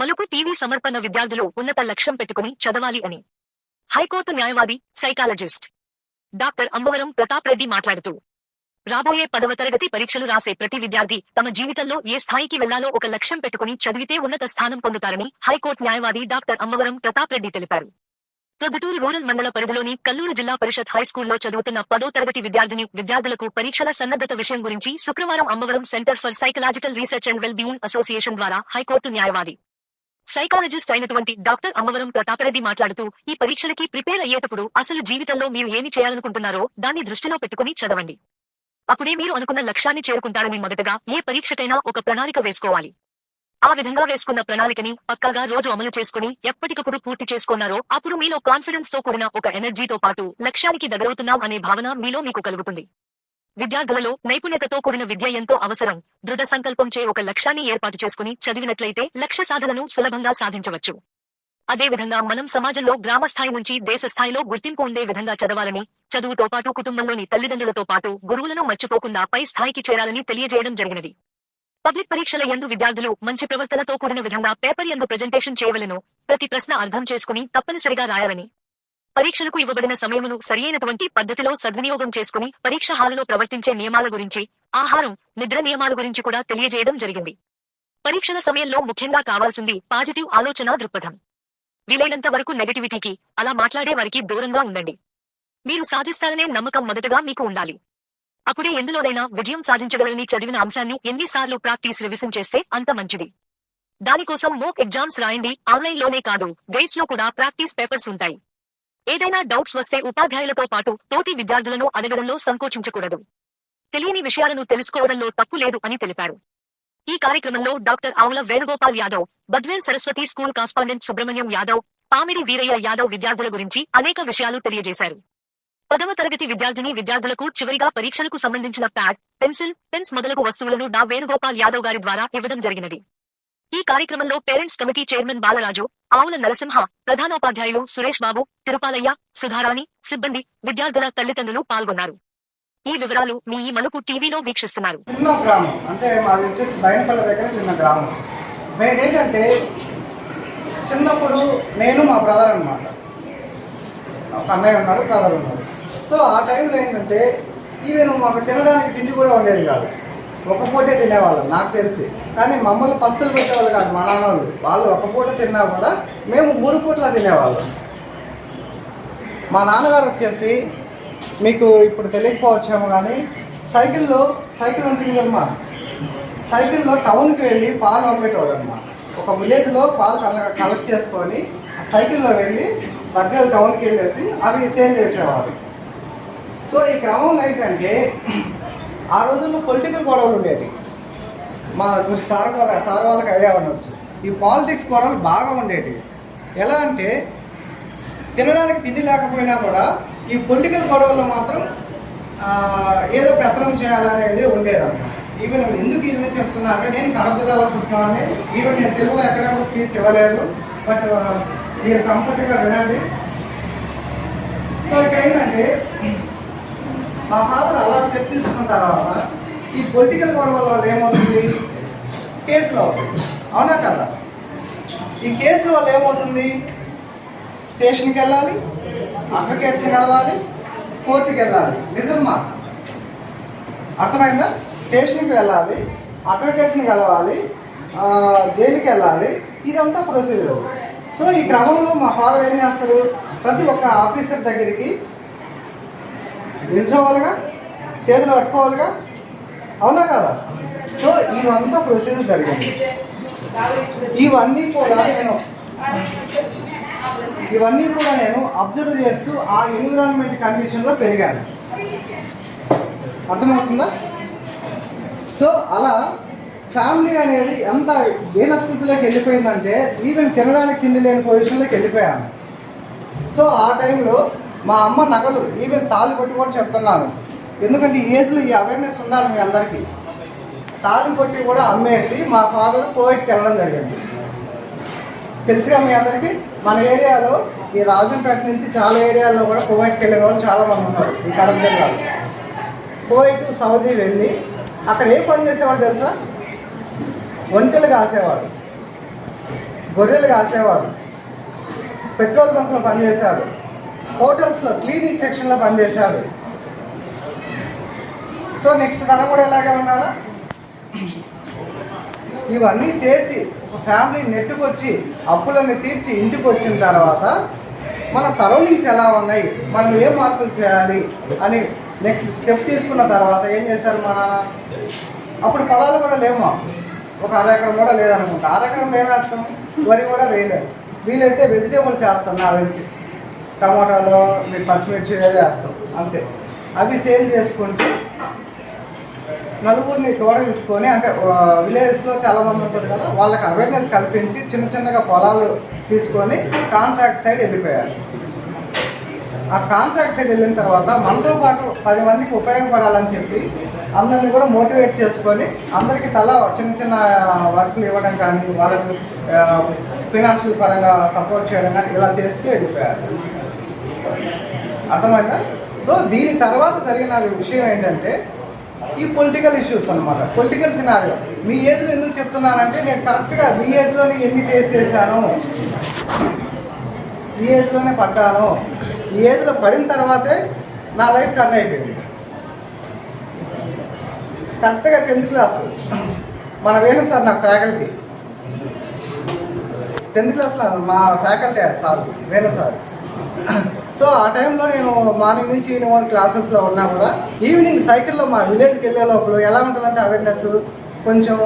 మలుపు టీవీ సమర్పణ విద్యార్థులు ఉన్నత లక్ష్యం పెట్టుకుని చదవాలి అని. హైకోర్టు న్యాయవాది సైకాలజిస్ట్. డాక్టర్ అంబవరం ప్రతాప్ రెడ్డి మాట్లాడుతూ రాబోయే పదవ తరగతి పరీక్షలు రాసే ప్రతి విద్యార్థి తమ జీవితంలో ఏ స్థాయికి వెళ్ళాలో ఒక లక్ష్యం పెట్టుకుని చదివితే ఉన్నత స్థానం పొందుతారని హైకోర్టు న్యాయవాది డాక్టర్ అంబవరం ప్రతాప్ రెడ్డి తెలిపారు. ప్రొద్దుటూరు రూరల్ మండల పరిధిలోని కల్లూరు జిల్లా పరిషత్ హైస్కూల్లో చదువుతున్న పదో తరగతి విద్యార్థిని విద్యార్థులకు పరీక్షల సన్నద్ధత విషయం గురించి శుక్రవారం Ammavaram centre for psychological research and well being association ద్వారా హైకోర్టు న్యాయవాది సైకాలజిస్ట్ అయినటువంటి డాక్టర్ అమ్మవరం ప్రతాపరెడ్డి మాట్లాడుతూ ఈ పరీక్షలకి ప్రిపేర్ అయ్యేటప్పుడు అసలు జీవితంలో మీరు ఏమి చేయాలనుకుంటున్నారో దాన్ని దృష్టిలో పెట్టుకుని చదవండి. అప్పుడే మీరు అనుకున్న లక్ష్యాన్ని చేరుకుంటారని మొదటగా ఏ పరీక్షకైనా ఒక ప్రణాళిక వేసుకోవాలి. ఆ విధంగా వేసుకున్న ప్రణాళికని పక్కాగా రోజు అమలు చేసుకుని ఎప్పటికప్పుడు పూర్తి చేసుకున్నారో అప్పుడు మీలో కాన్ఫిడెన్స్తో కూడిన ఒక ఎనర్జీతో పాటు లక్ష్యానికి దగ్గరవుతున్నాం అనే భావన మీలో మీకు కలుగుతుంది. విద్యార్థులలో నైపుణ్యతతో కూడిన విద్య ఎంతో అవసరం. దృఢ సంకల్పం చే ఒక లక్ష్యాన్ని ఏర్పాటు చేసుకుని చదివినట్లయితే లక్ష్య సాధనను సులభంగా సాధించవచ్చు. అదేవిధంగా మనం సమాజంలో గ్రామ స్థాయి నుంచి దేశ స్థాయిలో గుర్తింపు ఉండే విధంగా చదవాలని చదువుతో పాటు కుటుంబంలోని తల్లిదండ్రులతో పాటు గురువులను మర్చిపోకుండా పై స్థాయికి చేరాలని తెలియజేయడం జరిగినది. పబ్లిక్ పరీక్షల యందు విద్యార్థులు మంచి ప్రవర్తనతో కూడిన విధంగా పేపర్ ఎందు ప్రజెంటేషన్ చేయవలను ప్రతి ప్రశ్న అర్థం చేసుకుని తప్పనిసరిగా రాయాలని పరీక్షలకు ఇవ్వబడిన సమయమును సరియైనటువంటి పద్ధతిలో సద్వినియోగం చేసుకుని పరీక్ష హాలులో ప్రవర్తించే నియమాల గురించి ఆహారం నిద్ర నియమాల గురించి కూడా తెలియజేయడం జరిగింది. పరీక్షల సమయంలో ముఖ్యంగా కావాల్సింది పాజిటివ్ ఆలోచన దృక్పథం. వీలైనంత వరకు నెగటివిటీకి అలా మాట్లాడే వారికి దూరంగా ఉండండి. మీరు సాధిస్తారనే నమ్మకం మొదటగా మీకు ఉండాలి. అప్పుడే ఎందులోనైనా విజయం సాధించగలని చదివిన అంశాన్ని ఎన్నిసార్లు ప్రాక్టీస్ రివిజన్ చేస్తే అంత మంచిది. దానికోసం మోక్ ఎగ్జామ్స్ రాయండి. ఆన్లైన్లోనే కాదు గైడ్స్లో కూడా ప్రాక్టీస్ పేపర్స్ ఉంటాయి. ఏదైనా డౌట్స్ వస్తే ఉపాధ్యాయులతో పాటు తోటి విద్యార్థులను అడగడంలో సంకోచించకూడదు. తెలియని విషయాలను తెలుసుకోవడంలో తప్పు లేదు అని తెలిపారు. ఈ కార్యక్రమంలో doctor Avula Venugopal Yadav Badvel Saraswati school correspondent Subrahmanyam Yadav Pamidi Veeraiah Yadav విద్యార్థుల గురించి అనేక విషయాలు తెలియజేశారు. పదవ తరగతి విద్యార్థిని విద్యార్థులకు చివరిగా పరీక్షలకు సంబంధించిన ప్యాడ్ పెన్సిల్ పెన్స్ మొదలగు వస్తువులను డా వేణుగోపాల్ యాదవ్ గారి ద్వారా ఇవ్వడం జరిగినది. ఈ కార్యక్రమంలో పేరెంట్స్ కమిటీ చైర్మన్ బాలరాజు ఆవుల నరసింహ ప్రధానోపాధ్యాయులు సురేష్ బాబు తిరుపాలయ్య సుధారాణి సిబ్బంది విద్యార్థుల తల్లిదండ్రులు పాల్గొన్నారు. ఈ వివరాలు మీ ఈ మలుపు టీవీలో వీక్షిస్తున్నారు. చిన్న గ్రామం అంటే మాది వచ్చేసి బయనపల్లి దగ్గర చిన్న గ్రామం. మెయిన్ ఏంటంటే చిన్నప్పుడు నేను మా బ్రదర్ అనమాట ఒక అన్నయ్య ఉన్నాడు బ్రదర్ ఉన్నాడు. సో ఆ టైంలో ఏంటంటే ఈవెన్ మాకు తినడానికి తిండి కూడా ఉండేది కాదు. ఒక పూటే తినేవాళ్ళం నాకు తెలిసి. కానీ మమ్మల్ని పస్తులు పెట్టేవాళ్ళు కాదు మా నాన్న వాళ్ళు వాళ్ళు ఒక పూట తిన్నా కూడా మేము మూడు పూటలా తినేవాళ్ళం. మా నాన్నగారు వచ్చేసి మీకు ఇప్పుడు తెలియకపోవచ్చేమో కానీ సైకిల్లో సైకిల్ ఉంటుంది కదమ్మా. సైకిల్లో టౌన్కి వెళ్ళి పాలు అమ్మేటోడు అనమాట ఒక విలేజ్లో పాలు కల కలెక్ట్ చేసుకొని ఆ సైకిల్లో వెళ్ళి దగ్గర టౌన్కి వెళ్ళేసి అవి సేల్ చేసేవాడు సో ఈ క్రమంలో ఏంటంటే ఆ రోజుల్లో పొలిటికల్ గొడవలు ఉండేవి. మా సార్ వాళ్ళ సార్ వాళ్ళకి ఐడియా ఉండొచ్చు. ఈ పాలిటిక్స్ గొడవలు బాగా ఉండేవి. ఎలా అంటే తినడానికి తిండి లేకపోయినా కూడా ఈ పొలిటికల్ గొడవల్లో మాత్రం ఏదో పెత్తనం చేయాలనేది ఉండేదన్నమాట. ఈవెన్ ఎందుకు ఇది చెప్తున్నా అంటే నేను కడప జిల్లాలో పుట్టినామని ఈవెన్ నేను తెలుగులో ఎక్కడ స్పీచ్ ఇవ్వలేదు. బట్ మీరు కంఫర్ట్గా వినండి. సో ఇక్కడ ఏంటంటే మా ఫాదర్ అలా స్టెప్ తీసుకున్న తర్వాత ఈ పొలిటికల్ గొడవల వల్ల ఏమవుతుంది? కేసులు అవుతుంది. అవునా కదా? ఈ కేసుల వల్ల ఏమవుతుంది? స్టేషన్కి వెళ్ళాలి అడ్వకేట్స్ కలవాలి కోర్టుకి వెళ్ళాలి. నిజమ్మా అర్థమైందా? స్టేషన్కి వెళ్ళాలి అడ్వకేట్స్ని కలవాలి జైలుకి వెళ్ళాలి. ఇదంతా ప్రొసీజర్ సో ఈ క్రమంలో మా ఫాదర్ ఏం చేస్తారు? ప్రతి ఒక్క ఆఫీసర్ దగ్గరికి నిల్చోవాలిగా? చేతులు పట్టుకోవాలిగా అవునా కదా? సో ఇవంతా ప్రొసీజర్ జరిగింది. ఇవన్నీ కూడా నేను ఇవన్నీ కూడా నేను అబ్జర్వ్ చేస్తూ ఆ ఎన్విరాన్మెంట్ కండిషన్లో పెరిగాను. అర్థమవుతుందా? సో అలా ఫ్యామిలీ అనేది ఎంత దీనస్థితిలోకి వెళ్ళిపోయిందంటే ఈవెన్ తినడానికి తిండి లేని పొజిషన్లోకి వెళ్ళిపోయాను. సో ఆ టైంలో మా అమ్మ నగలు ఈవెన్ తాళి కొట్టి కూడా చెప్తున్నాను ఎందుకంటే ఈ ఏజ్లో ఈ అవేర్నెస్ ఉండాలి మీ అందరికీ. తాళి కొట్టి కూడా అమ్మేసి మా ఫాదర్ కోవిడ్కి వెళ్ళడం జరిగింది. తెలుసుగా మీ అందరికీ మన ఏరియాలో ఈ రాజంపేట నుంచి చాలా ఏరియాల్లో కూడా కువైట్కి వెళ్ళే వాళ్ళు చాలా మంది ఉన్నారు ఈ కరెంట్ జిల్లాలో. కువైట్ సౌదీ వెళ్ళి అక్కడ ఏ పని చేసేవాడు తెలుసా? ఒంటెలు కాసేవాడు. గొర్రెలు కాసేవాడు. పెట్రోల్ బంక్లో పనిచేశాడు హోటల్స్లో క్లీనింగ్ సెక్షన్లో పనిచేశారు. సో నెక్స్ట్ తరం కూడా ఎలాగే ఉండాలా? ఇవన్నీ చేసి ఒక ఫ్యామిలీ నెట్టుకొచ్చి అప్పులన్నీ తీర్చి ఇంటికి వచ్చిన తర్వాత మన సరౌండింగ్స్ ఎలా ఉన్నాయి? మనం ఏ మార్పులు చేయాలి? అని నెక్స్ట్ స్టెప్ తీసుకున్న తర్వాత ఏం చేశారు మా నాన్న? అప్పుడు పొలాలు కూడా లేమా ఒక అర ఎకరం కూడా లేదనుకుంటా. అర ఎకరం ఏం వేస్తాం? వరి కూడా వేయలేము వీలైతే వెజిటేబుల్స్ వేస్తాం నాకు తెలిసి. టమాటాలో మీరు పచ్చిమిర్చి ఏదో వేస్తాం అంతే. అవి సేల్ చేసుకుంటే నలుగురిని తోడ తీసుకొని అంటే విలేజెస్లో చాలామంది ఉంటారు కదా వాళ్ళకి అవేర్నెస్ కల్పించి చిన్న చిన్నగా పొలాలు తీసుకొని కాంట్రాక్ట్ సైడ్ వెళ్ళిపోయారు. ఆ కాంట్రాక్ట్ సైడ్ వెళ్ళిన తర్వాత మనతో పాటు పది మందికి ఉపయోగపడాలని చెప్పి అందరిని కూడా మోటివేట్ చేసుకొని అందరికీ తల చిన్న చిన్న వర్క్లు ఇవ్వడం కానీ వాళ్ళకు ఫినాన్షియల్ పరంగా సపోర్ట్ చేయడం కానీ ఇలా చేస్తూ వెళ్ళిపోయారు. అర్థమైందా? సో దీని తర్వాత జరిగిన విషయం ఏంటంటే ఈ పొలిటికల్ ఇష్యూస్ అన్నమాట. పొలిటికల్ సినారియో మీ ఏజ్లో ఎందుకు చెప్తున్నానంటే నేను కరెక్ట్గా మీ ఏజ్లోనే ఎన్ని ఫేస్ చేశాను? ఈ ఏజ్లోనే పడ్డాను. ఈ ఏజ్లో పడిన తర్వాతే నా లైఫ్ టర్న్ అయిపోయింది. కరెక్ట్గా టెన్త్ క్లాస్ మన వేణు సార్ నా ఫ్యాకల్టీ టెన్త్ క్లాస్లో మా faculty sir Venu sir. So ఆ టైంలో నేను మార్నింగ్ నుంచి ఈవినింగ్ క్లాసెస్లో ఉన్నా కూడా ఈవినింగ్ సైకిల్లో మా విలేజ్కి వెళ్ళే లోపల ఎలా ఉంటుందంటే అవేర్నెస్ కొంచెం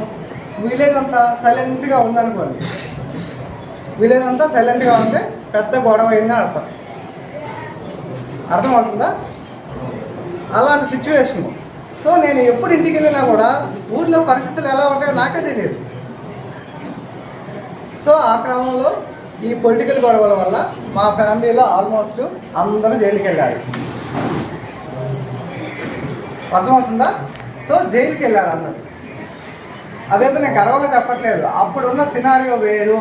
విలేజ్ అంతా సైలెంట్గా ఉందనుకోండి. విలేజ్ అంతా సైలెంట్గా ఉంటే పెద్ద గొడవ అయిందని అర్థం. అర్థమవుతుందా? అలాంటి సిచ్యువేషన్ సో నేను ఎప్పుడు ఇంటికి వెళ్ళినా కూడా ఊర్లో పరిస్థితులు ఎలా ఉంటాయో నాకే తెలియదు. సో ఆ క్రమంలో ఈ పొలిటికల్ గొడవల వల్ల మా ఫ్యామిలీలో ఆల్మోస్ట్ అందరూ జైలుకి వెళ్ళారు అర్థమవుతుందా? సో జైలుకి వెళ్ళారు అందరు. అదైతే నేను గర్వంగా చెప్పట్లేదు. అప్పుడున్న సినారియో వేరు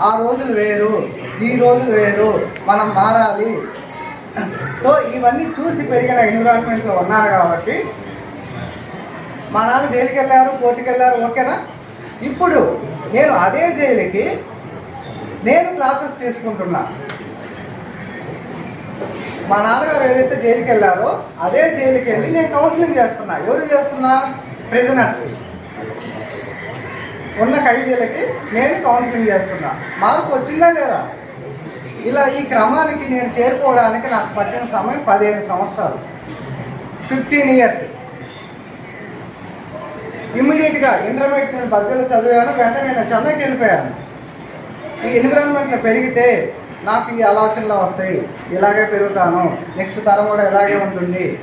ఆ రోజులు వేరు ఈ రోజులు వేరు మనం మారాలి. సో ఇవన్నీ చూసి పెరిగిన ఎన్విరాన్మెంట్లో ఉన్నారు కాబట్టి మా నాన్న జైలుకి వెళ్ళారు కోర్టుకి వెళ్ళారు ఓకేనా? ఇప్పుడు నేను అదే జైలుకి నేను క్లాసెస్ తీసుకుంటున్నా. మా నాన్నగారు ఏదైతే జైలుకి వెళ్ళారో అదే జైలుకి వెళ్ళి నేను కౌన్సిలింగ్ చేస్తున్నా. ఎవరు చేస్తున్నా? ప్రిజనర్స్ ఉన్న ఖైదీలకి నేను కౌన్సిలింగ్ చేస్తున్నా. మార్పు వచ్చిందా లేదా? ఇలా ఈ క్రమానికి నేను చేరుకోవడానికి నాకు పట్టిన సమయం పదిహేను సంవత్సరాలు. ఫిఫ్టీన్ ఇయర్స్ ఇమ్మీడియట్గా ఇంటర్మీడియట్ నేను బద్దలు చదివాను వెంటనే నేను చెన్నైకి వెళ్ళిపోయాను. ఈ ఎన్విరాన్మెంట్లో పెరిగితే నాకు ఈ ఆలోచనలు వస్తాయి. ఇలాగే పెరుగుతాను. నెక్స్ట్ తరం కూడా ఇలాగే ఉంటుంది.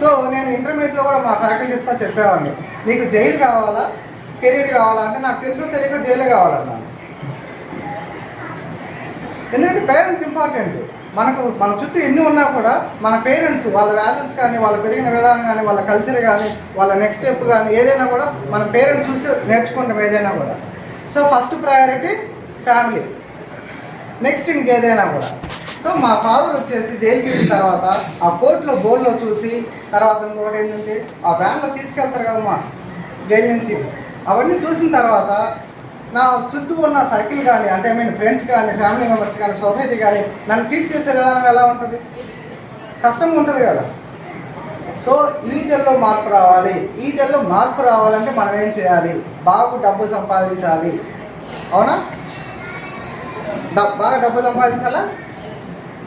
సో నేను ఇంటర్మీడియట్లో కూడా మా ఫ్యాకల్టీస్తో చెప్పేవాడిని. నీకు జైలు కావాలా? కెరీర్ కావాలా? అంటే నాకు తెలుసు తెలియక జైలు కావాలన్నాను. ఎందుకంటే పేరెంట్స్ ఇంపార్టెంట్. మనకు మన చుట్టూ ఎన్ని ఉన్నా కూడా మన పేరెంట్స్ వాళ్ళ వాల్యూస్ కానీ వాళ్ళ పెరిగిన విధానం కానీ వాళ్ళ కల్చర్ కానీ వాళ్ళ నెక్స్ట్ స్టెప్ కానీ ఏదైనా కూడా మన పేరెంట్స్ చూసి నేర్చుకుంటాం ఏదైనా కూడా. So first priority family next ఇంకేదైనా కూడా. సో మా ఫాదర్ వచ్చేసి జైలుకి వెళ్ళిన తర్వాత ఆ కోర్టులో బోర్డులో చూసి తర్వాత ఇంకోటి ఏంటంటే ఆ వ్యాన్లో తీసుకెళ్తారు కదమ్మా జైలు నుంచి. అవన్నీ చూసిన తర్వాత నా చుట్టూ ఉన్న సర్కిల్ కానీ అంటే ఐ మీన్ ఫ్రెండ్స్ కానీ ఫ్యామిలీ మెంబర్స్ కానీ సొసైటీ కానీ నన్ను ట్రీట్ చేసే విధానం ఎలా ఉంటుంది? కష్టంగా ఉంటుంది కదా. సో ఈ జల్లో మార్పు రావాలి. ఈ జల్లో మార్పు రావాలంటే మనం ఏం చేయాలి? బాగా డబ్బు సంపాదించాలి. అవునా? బాగా డబ్బు సంపాదించాలా?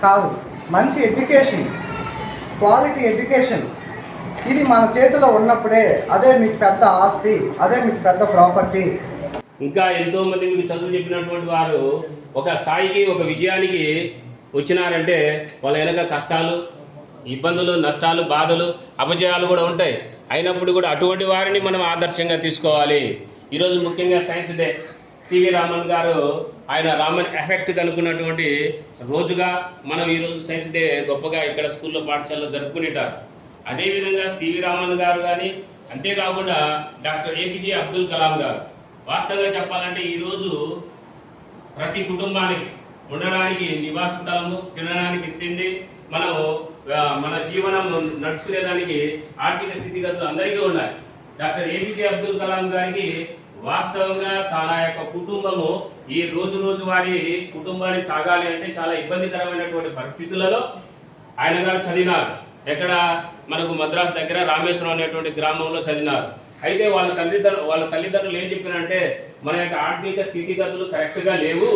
కాదు. మంచి ఎడ్యుకేషన్. Quality education. ఇది మన చేతిలో ఉన్నప్పుడే అదే మీకు పెద్ద ఆస్తి అదే మీకు పెద్ద ప్రాపర్టీ. ఇంకా ఎంతోమంది మీకు చదువు చెప్పినటువంటి వారు ఒక స్థాయికి ఒక విజయానికి వచ్చినారంటే వాళ్ళ వెనక కష్టాలు ఇబ్బందులు నష్టాలు బాధలు అపజయాలు కూడా ఉంటాయి. అయినప్పుడు కూడా అటువంటి వారిని మనం ఆదర్శంగా తీసుకోవాలి. ఈరోజు ముఖ్యంగా సైన్స్ డే. సివి రామన్ గారు ఆయన రామన్ ఎఫెక్ట్ కనుక్కున్నటువంటి రోజుగా మనం ఈరోజు సైన్స్ డే గొప్పగా ఇక్కడ స్కూల్లో పాఠశాలలో జరుపుకునేటారు. అదేవిధంగా సివి రామన్ గారు కానీ అంతేకాకుండా డాక్టర్ ఏపీజే అబ్దుల్ కలాం గారు. వాస్తవంగా చెప్పాలంటే ఈరోజు ప్రతి కుటుంబానికి ఉండడానికి నివాస స్థలము తినడానికి తిండి మనం మన జీవనం నడుచుకునేదానికి ఆర్థిక స్థితిగతులు అందరికీ ఉన్నాయి డాక్టర్ ఏపీజే అబ్దుల్ కలాం గారికి వాస్తవంగా తన యొక్క కుటుంబము ఈ రోజు రోజు వారి కుటుంబాన్ని సాగాలి అంటే చాలా ఇబ్బందికరమైనటువంటి పరిస్థితులలో ఆయన గారు చదివినారు. ఎక్కడ మనకు మద్రాసు దగ్గర రామేశ్వరం అనేటువంటి గ్రామంలో చదివినారు. అయితే వాళ్ళ తల్లిదండ్రులు వాళ్ళ తల్లిదండ్రులు ఏం చెప్పినారంటే మన యొక్క ఆర్థిక స్థితిగతులు కరెక్ట్గా లేవు.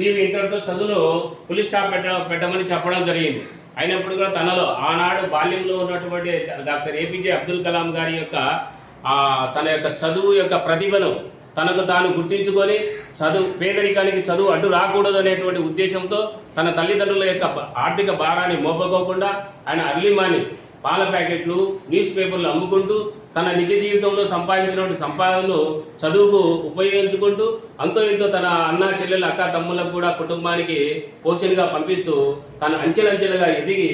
నీవు ఇంతటితో చదువును పులి స్టాప్ పెట్ట పెట్టమని చెప్పడం జరిగింది. అయినప్పుడు కూడా తనలో ఆనాడు బాల్యంలో ఉన్నటువంటి డాక్టర్ ఏపీజే అబ్దుల్ కలాం గారి యొక్క తన యొక్క చదువు యొక్క ప్రతిభను తనకు తాను గుర్తించుకొని చదువు పేదరికానికి చదువు అడ్డు రాకూడదు అనేటువంటి ఉద్దేశంతో తన తల్లిదండ్రుల యొక్క ఆర్థిక భారాన్ని మోపకోకుండా ఆయన అర్లీ పాల ప్యాకెట్లు న్యూస్ పేపర్లు అమ్ముకుంటూ తన నిజ జీవితంలో సంపాదించినటువంటి సంపాదనలు చదువుకు ఉపయోగించుకుంటూ అంతో ఇంతో తన అన్న చెల్లెలు అక్క తమ్ములకు కూడా కుటుంబానికి పోషణగా పంపిస్తూ తన అంచెలంచెలుగా ఎదిగి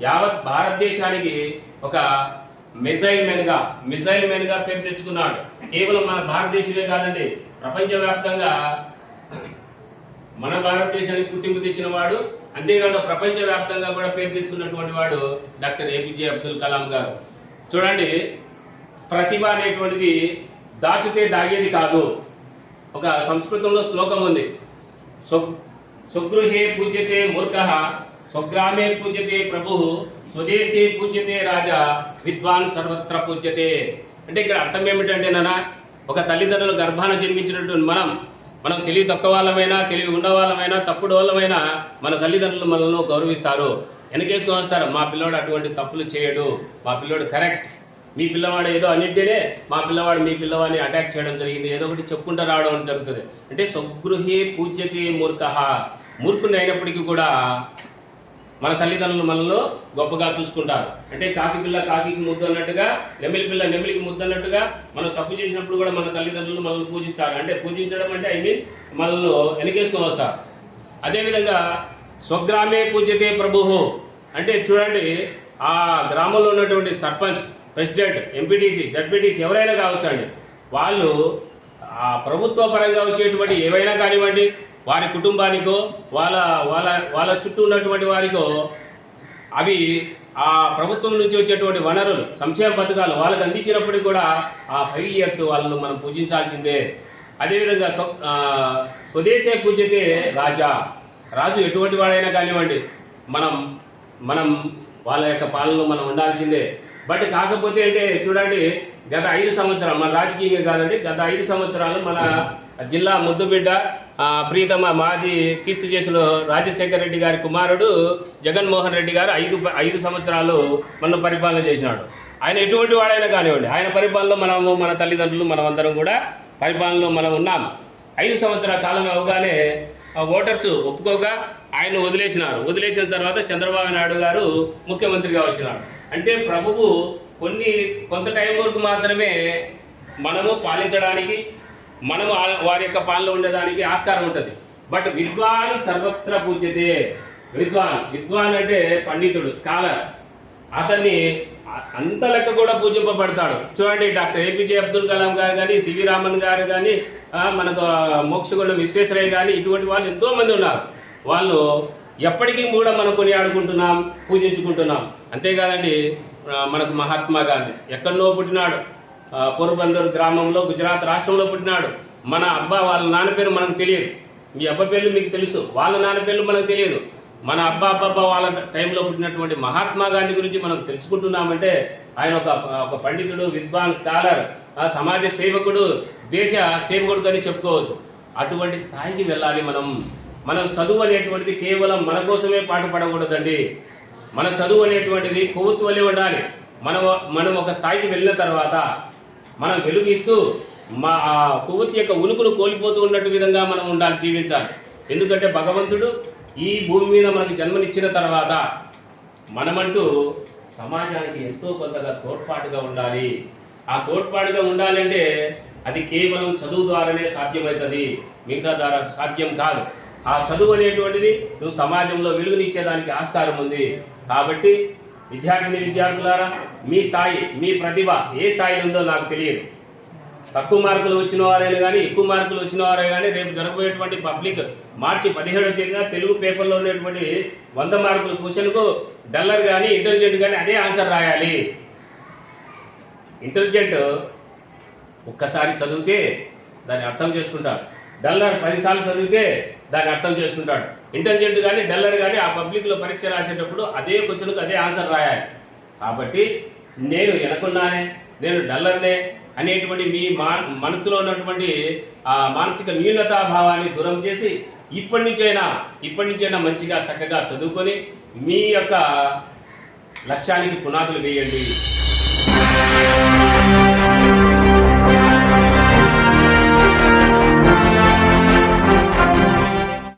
యావత్ భారతదేశానికి ఒక మిజైల్ మెన్గా మిజైల్ మెన్గా పేరు తెచ్చుకున్నాడు. కేవలం మన భారతదేశమే కాదండి ప్రపంచవ్యాప్తంగా మన భారతదేశానికి గుర్తింపు తెచ్చిన వాడు అంతేకాకుండా ప్రపంచవ్యాప్తంగా కూడా పేరు తెచ్చుకున్నటువంటి వాడు డాక్టర్ ఏపీజే అబ్దుల్ కలాం గారు. చూడండి ప్రతిభ అనేటువంటిది దాచితే దాగేది కాదు. ఒక సంస్కృతంలో శ్లోకం ఉంది. స్వ- స్వగృహే పూజ్యతే మూర్ఖ స్వగ్రామే పూజ్యతే ప్రభు స్వదేశే పూజ్యతే రాజా విద్వాన్ సర్వత్ర పూజ్యతే. అంటే ఇక్కడ అర్థం ఏమిటంటే నాన్న ఒక తల్లిదండ్రుల గర్భాన జన్మించినటువంటి మనం మనం తెలివి తక్కువ వాళ్ళమైనా తెలివి ఉన్న వాళ్ళమైనా తప్పుడు వాళ్ళమైనా మన తల్లిదండ్రులు మనల్ని గౌరవిస్తారు. వెనకేసుకొని వస్తారు మా పిల్లోడు అటువంటి తప్పులు చేయడు మా పిల్లోడు కరెక్ట్. మీ పిల్లవాడు ఏదో అన్నింటినే మా పిల్లవాడు మీ పిల్లవాడిని అటాక్ చేయడం జరిగింది. ఏదో ఒకటి చెప్పుకుంటూ రావడం జరుగుతుంది అంటే స్వగృహే పూజ్యతే మూర్ఖ మూర్ఖుని అయినప్పటికీ కూడా మన తల్లిదండ్రులు మనలో గొప్పగా చూసుకుంటారు. అంటే కాకి పిల్ల కాకి ముద్దు అన్నట్టుగా నెమిలి పిల్ల నెమిలికి ముద్దు అన్నట్టుగా మనం తప్పు చేసినప్పుడు కూడా మన తల్లిదండ్రులు మనల్ని పూజిస్తారు. అంటే పూజించడం అంటే ఐ మీన్ మనల్ని వెనకేసుకొని వస్తారు. అదేవిధంగా స్వగ్రామే పూజ్యతే ప్రభువు అంటే చూడండి ఆ గ్రామంలో ఉన్నటువంటి సర్పంచ్ ప్రెసిడెంట్ ఎంపీటీసీ జడ్పీటీసీ ఎవరైనా కావచ్చు అండి వాళ్ళు ఆ ప్రభుత్వ పరంగా వచ్చేటువంటి ఏవైనా కానివ్వండి వారి కుటుంబానికో వాళ్ళ వాళ్ళ వాళ్ళ చుట్టూ ఉన్నటువంటి వారికో అవి ఆ ప్రభుత్వం నుంచి వచ్చేటువంటి వనరులు సంక్షేమ పథకాలు వాళ్ళకి అందించినప్పటికీ కూడా ఆ ఫైవ్ ఇయర్స్ వాళ్ళను మనం పూజించాల్సిందే. అదేవిధంగా స్వ స్వదేశే పూజితే రాజా. రాజు ఎటువంటి వాడైనా కానివ్వండి మనం మనం వాళ్ళ యొక్క పాలనలో మనం ఉండాల్సిందే. బట్ కాకపోతే అంటే చూడండి గత ఐదు సంవత్సరాలు మన రాజకీయంగా కాదండి గత ఐదు సంవత్సరాలు మన జిల్లా ముద్దుబిడ్డ ప్రీతమ మాజీ కీర్తి చేసులు రాజశేఖర రెడ్డి గారి కుమారుడు జగన్మోహన్ రెడ్డి గారు ఐదు ఐదు సంవత్సరాలు మన పరిపాలన చేసినాడు. ఆయన ఎటువంటి వాడైనా కానివ్వండి ఆయన పరిపాలనలో మనము మన తల్లిదండ్రులు మనమందరం కూడా పరిపాలనలో మనం ఉన్నాం. ఐదు సంవత్సరాల కాలం అవగానే ఓటర్స్ ఒప్పుకోక ఆయన వదిలేసినారు. వదిలేసిన తర్వాత చంద్రబాబు నాయుడు గారు ముఖ్యమంత్రిగా వచ్చినారు. అంటే ప్రభువు కొన్ని కొంత టైం వరకు మాత్రమే మనము పాలించడానికి మనము వారి యొక్క పాలన ఉండడానికి ఆస్కారం ఉంటుంది. బట్ విద్వాన్ సర్వత్ర పూజ్యతే. విద్వాన్ విద్వాన్ అంటే పండితుడు స్కాలర్. అతన్ని అంత లెక్క కూడా పూజింపబడతాడు. చూడండి డాక్టర్ ఏపీజే అబ్దుల్ కలాం గారు కానీ సివి రామన్ గారు కానీ మనకు మోక్షగుండ విశ్వేశ్వరయ్య కానీ ఇటువంటి వాళ్ళు ఎంతోమంది ఉన్నారు. వాళ్ళు ఎప్పటికీ కూడా మనం కొనియాడుకుంటున్నాం పూజించుకుంటున్నాం. అంతేకాదండి మనకు మహాత్మా గాంధీ. ఎక్కడో పుట్టినాడు. ఆ, పోర్బందర్ గ్రామంలో గుజరాత్ రాష్ట్రంలో పుట్టినాడు. మన అబ్బా వాళ్ళ నాన్న పేరు మనకు తెలియదు. మీ అబ్బా పేర్లు మీకు తెలుసు. వాళ్ళ నాన్న పేర్లు మనకు తెలియదు. మన అబ్బా అబ్బా వాళ్ళ టైంలో పుట్టినటువంటి మహాత్మా గాంధీ గురించి మనం తెలుసుకుంటున్నామంటే ఆయన ఒక ఒక పండితుడు విద్వాన్ స్కాలర్ ఆ సమాజ సేవకుడు దేశ సేవకుడు అని చెప్పుకోవచ్చు. అటువంటి స్థాయికి వెళ్ళాలి మనం. మనం చదువు అనేటువంటిది కేవలం మన కోసమే పాటుపడకూడదండి మన చదువు అనేటువంటిది కొవ్వొత్తు వల్లే ఉండాలి. మనం మనం ఒక స్థాయికి వెళ్ళిన తర్వాత మనం వెలుగిస్తూ మా ఆ కొవ్వొత్తి యొక్క ఉనుకును కోల్పోతూ ఉన్నట్టు విధంగా మనం ఉండాలి జీవించాలి. ఎందుకంటే భగవంతుడు ఈ భూమి మీద మనకు జన్మనిచ్చిన తర్వాత మనమంటూ సమాజానికి ఎంతో కొంతగా తోడ్పాటుగా ఉండాలి. ఆ తోడ్పాటుగా ఉండాలంటే అది కేవలం చదువు ద్వారానే సాధ్యమవుతుంది. మిగతా ద్వారా సాధ్యం కాదు. ఆ చదువు అనేటువంటిది నువ్వు సమాజంలో వెలుగునిచ్చేదానికి ఆస్కారం ఉంది. కాబట్టి విద్యార్థిని విద్యార్థులారా మీ స్థాయి మీ ప్రతిభ ఏ స్థాయిలో ఉందో నాకు తెలియదు. తక్కువ మార్కులు వచ్చిన వారైనా కానీ ఎక్కువ మార్కులు వచ్చిన వారే కానీ రేపు జరగబోయేటువంటి పబ్లిక్ మార్చి పదిహేడవ తేదీన తెలుగు పేపర్లో ఉన్నటువంటి వంద మార్కుల క్వశ్చన్కు డల్లర్ కానీ ఇంటెలిజెంట్ కానీ అదే ఆన్సర్ రాయాలి. ఇంటెలిజెంట్ ఒక్కసారి చదివితే దాన్ని అర్థం చేసుకుంటాడు డల్లర్ పదిసార్లు చదివితే దాన్ని అర్థం చేసుకుంటాడు. ఇంటెలిజెంట్ కానీ డల్లర్ కానీ ఆ పబ్లిక్లో పరీక్ష రాసేటప్పుడు అదే క్వశ్చన్కు అదే ఆన్సర్ రాయాలి. కాబట్టి నేను వెనకున్నానే నేను డల్లర్నే అనేటువంటి మీ మా మనసులో ఉన్నటువంటి ఆ మానసిక న్యూనతాభావాన్ని దూరం చేసి ఇప్పటి నుంచైనా ఇప్పటి నుంచైనా మంచిగా చక్కగా చదువుకొని మీ యొక్క లక్ష్యానికి పునాదులు వేయండి.